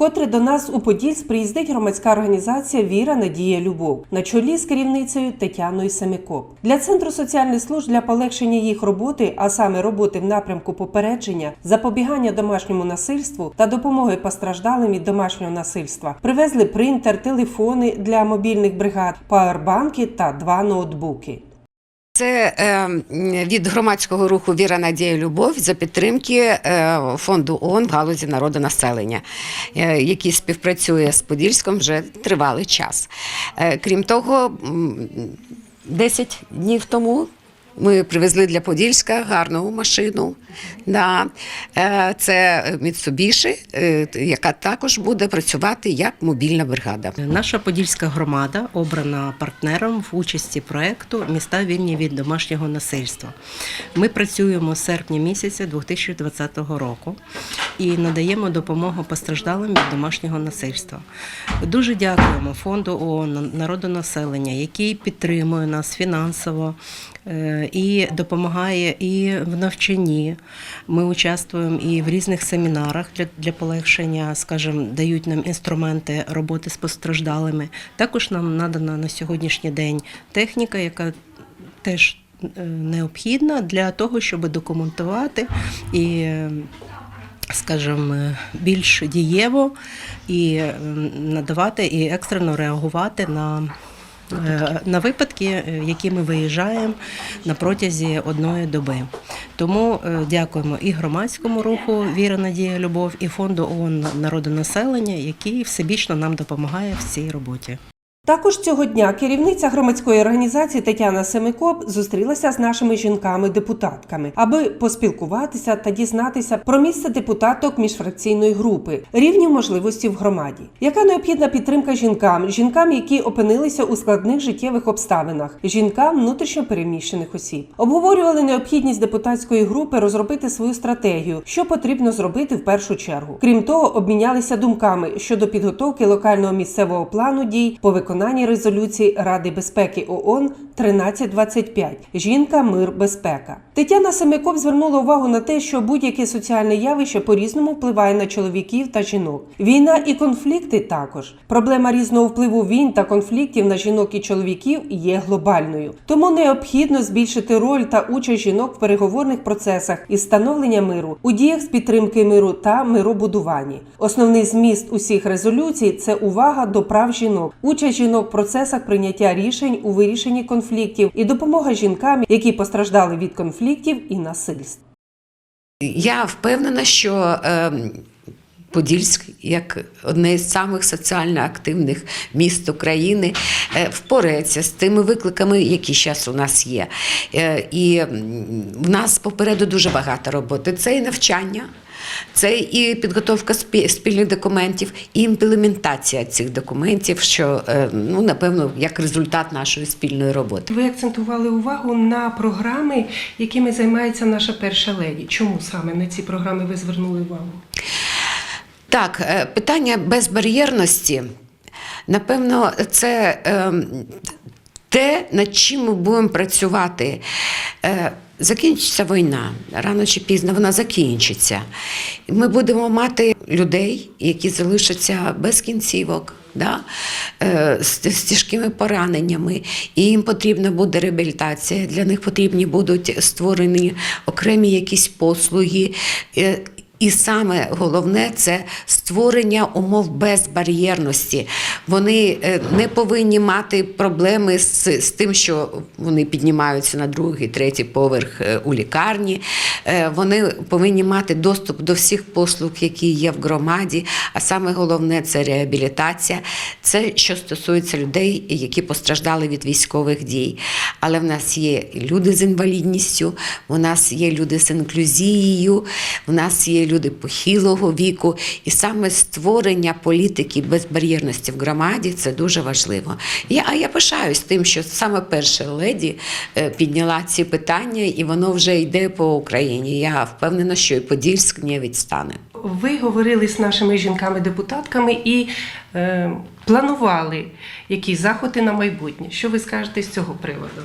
Вкотре до нас у Подільськ приїздить громадська організація Віра, Надія, Любов на чолі з керівницею Тетяною Семикоп. Для центру соціальних служб для полегшення їх роботи, а саме роботи в напрямку попередження, запобігання домашньому насильству та допомоги постраждалим від домашнього насильства, привезли принтер, телефони для мобільних бригад, павербанки та два ноутбуки. Це е, від громадського руху Віра Надія Любов за підтримки е, фонду ООН в галузі народонаселення, е, який співпрацює з Подільськом вже тривалий час. Крім того, 10 днів тому. Ми привезли для Подільська гарну машину. Да. Е, Це Mitsubishi, е, яка також буде працювати як мобільна бригада. Наша подільська громада обрана партнером в участі проекту Міста вільні від домашнього насильства. Ми працюємо з серпня місяця 2020 року і надаємо допомогу постраждалим від домашнього насильства. Дуже дякуємо фонду ООН народонаселення, який підтримує нас фінансово е, і допомагає і в навчанні. Ми участвуємо і в різних семінарах для, для полегшення, скажімо, дають нам інструменти роботи з постраждалими. Також нам надана на сьогоднішній день техніка, яка теж е, необхідна для того, щоб документувати і. Скажімо, е, більш дієво і е, надавати і екстрено реагувати на, е, на випадки, які ми виїжджаємо на протязі одної доби. Тому дякуємо і громадському руху Віра, Надія, Любов, і фонду ООН народонаселення, який всебічно нам допомагає в цій роботі. Також цього дня керівниця громадської організації Тетяна Семикоп зустрілася з нашими жінками-депутатками, аби поспілкуватися та дізнатися про місце депутаток міжфракційної групи, рівні можливості в громаді. Яка необхідна підтримка жінкам, жінкам, які опинилися у складних життєвих обставинах, жінкам внутрішньо переміщених осіб. Обговорювали необхідність депутатської групи розробити свою стратегію, що потрібно зробити в першу чергу. Крім того, обмінялися думками щодо підготовки локального місцевого плану дій по виконанні резолюції Ради безпеки ООН 1325 Жінка, мир, безпека. Тетяна Семикоп звернула увагу на те, що будь-яке соціальне явище по-різному впливає на чоловіків та жінок. Війна і конфлікти також. Проблема різного впливу війн та конфліктів на жінок і чоловіків є глобальною. Тому необхідно збільшити роль та участь жінок в переговорних процесах із встановлення миру, у діях з підтримки миру та миробудуванні. Основний зміст усіх резолюцій це увага до прав жінок, участь жінок в процесах прийняття рішень у вирішенні конфліктів і допомога жінкам, які постраждали від конфліктів і насильств. Я впевнена, що е, Подільськ, як одне з самих соціально активних міст України, е, впорається з тими викликами, які зараз у нас є. Е, і в нас попереду дуже багато роботи. Це і навчання. Це і підготовка спільних документів, і імплементація цих документів, що е, ну напевно як результат нашої спільної роботи. Ви акцентували увагу на програми, якими займається наша перша леді. Чому саме на ці програми ви звернули увагу? Так, е, питання безбар'єрності, напевно, це ем, те, над чим ми будемо працювати. Е, Закінчиться війна, рано чи пізно вона закінчиться. Ми будемо мати людей, які залишаться без кінцівок, да? е, з, тяжкими пораненнями, і їм потрібна буде реабілітація. Для них потрібні будуть створені окремі якісь послуги. І саме головне це створення умов безбар'єрності. Вони е, не повинні мати проблеми з, з тим, що вони піднімаються на другий, третій поверх е, у лікарні. Е, Вони повинні мати доступ до всіх послуг, які є в громаді. А саме головне це реабілітація. Це що стосується людей, які постраждали від військових дій. Але в нас є люди з інвалідністю, у нас є люди з інклюзією, в нас є люди похилого віку. І саме створення політики безбар'єрності в громаді це дуже важливо. Я, а я пишаюсь тим, що саме перша леді е, підняла ці питання, і воно вже йде по Україні. Я впевнена, що і Подільськ не відстане. Ви говорили з нашими жінками-депутатками і е, планували якісь заходи на майбутнє. Що ви скажете з цього приводу?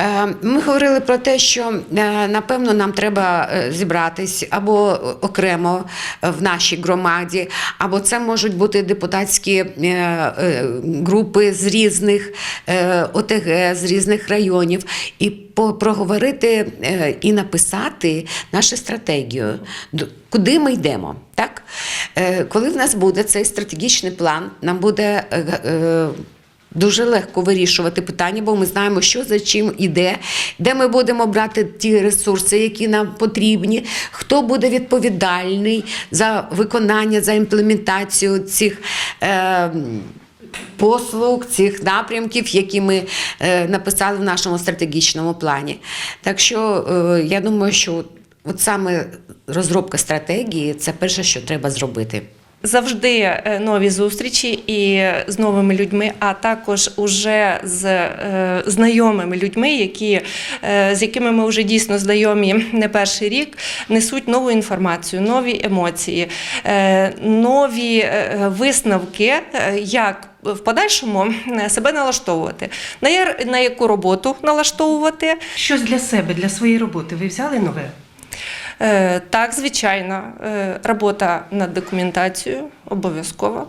Е, Ми говорили про те, що е, напевно нам треба е, зібратись або окремо в нашій громаді, або це можуть бути депутатські групи з різних ОТГ, з різних районів, і проговорити і написати нашу стратегію, куди ми йдемо. Так? Коли в нас буде цей стратегічний план, нам буде. Дуже легко вирішувати питання, бо ми знаємо, що за чим іде, де ми будемо брати ті ресурси, які нам потрібні, хто буде відповідальний за виконання, за імплементацію цих. Е, Послуг цих напрямків, які ми е, написали в нашому стратегічному плані. Так що е, я думаю, що от саме розробка стратегії це перше, що треба зробити. Завжди е, нові зустрічі і з новими людьми, а також уже з е, знайомими людьми, які, е, з якими ми вже дійсно знайомі не перший рік, несуть нову інформацію, нові емоції, нові висновки, як в подальшому себе налаштовувати, на, на яку роботу налаштовувати. Щось для себе, для своєї роботи ви взяли нове? Е, Так, звичайно, Е, робота над документацією обов'язково.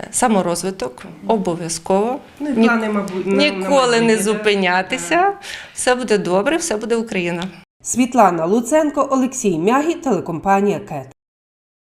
Е, Саморозвиток обов'язково. Ну, Ні- Ніколи не зупинятися. Все буде добре, все буде Україна. Світлана Луценко, Олексій Мягі, телекомпанія КЕТ.